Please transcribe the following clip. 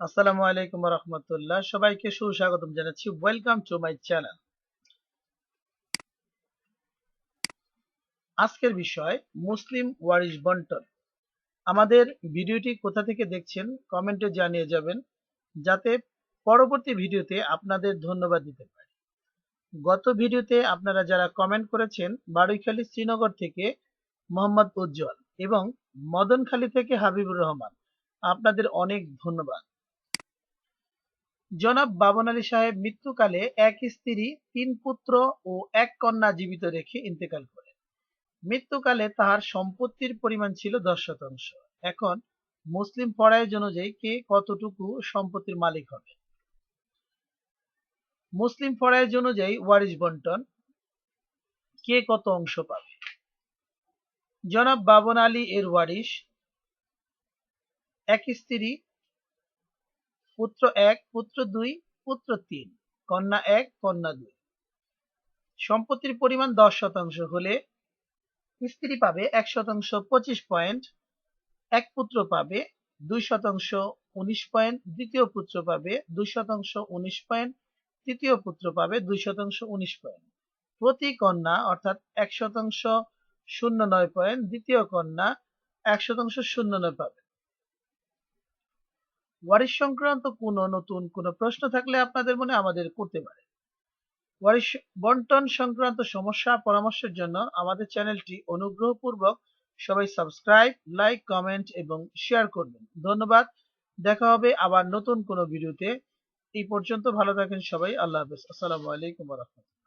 আসসালামু আলাইকুম রহমতুল্লাহ সবাইকে সুস্বাগতম জানাচ্ছি। ওয়েলকাম টু মাই চ্যানেল আজকের বিষয়, মুসলিম ওয়ারিশ বন্টন। আমাদের ভিডিওটি কোথা থেকে দেখছেন কমেন্টে জানিয়ে যাবেন, যাতে পরবর্তী ভিডিওতে আপনাদের ধন্যবাদ দিতে পারি। গত ভিডিওতে আপনারা যারা কমেন্ট করেছেন বাড়ৈখালী শ্রীনগর থেকে মোহাম্মদ উজ্জ্বল এবং মদনখালী থেকে হাবিবুর রহমান, আপনাদের অনেক ধন্যবাদ। জনাব বাবন আলী সাহেব মৃত্যুকালে এক স্ত্রী, তিন পুত্র ও এক কন্যা জীবিত রেখে ইন্তেকাল করেন। মৃত্যুকালে তাহার সম্পত্তির পরিমাণ ছিল দশ শতাংশ। এখন মুসলিম পড়ায় অনুযায়ী কে কতটুকু সম্পত্তির মালিক হবে? মুসলিম পড়ায় অনুযায়ী ওয়ারিশ বন্টন, কে কত অংশ পাবে? জনাব বাবন আলী এর ওয়ারিশ, এক স্ত্রী পুত্র এক, পুত্র দুই, পুত্র তিন, কন্যা এক, কন্যা দুই। সম্পত্তির পরিমাণ দশ শতাংশ হলে স্ত্রী পাবে এক শতাংশ পঁচিশ পয়েন্ট, এক পুত্র পাবে দুই শতাংশ উনিশ পয়েন্ট, দ্বিতীয় পুত্র পাবে দুই শতাংশ উনিশ পয়েন্ট, তৃতীয় পুত্র পাবে দুই শতাংশ উনিশ পয়েন্ট। প্রতি কন্যা, অর্থাৎ এক শতাংশ শূন্য নয় পয়েন্ট, দ্বিতীয় কন্যা এক শতাংশ শূন্য নয় পাবে। ওয়ারিশ সংক্রান্ত কোনো নতুন কোনো প্রশ্ন থাকলে আপনাদের মনে আমাদের করতে পারে ওয়ারিশ বন্টন সংক্রান্ত সমস্যা পরামর্শের জন্য আমাদের চ্যানেলটি অনুগ্রহপূর্বক সবাই সাবস্ক্রাইব, লাইক, কমেন্ট এবং শেয়ার করবেন। ধন্যবাদ। দেখা হবে আবার নতুন কোনো ভিডিওতে। এই পর্যন্ত ভালো থাকেন সবাই। আল্লাহ হাফেজ। আসসালামু আলাইকুম রহমতুল্লাহ।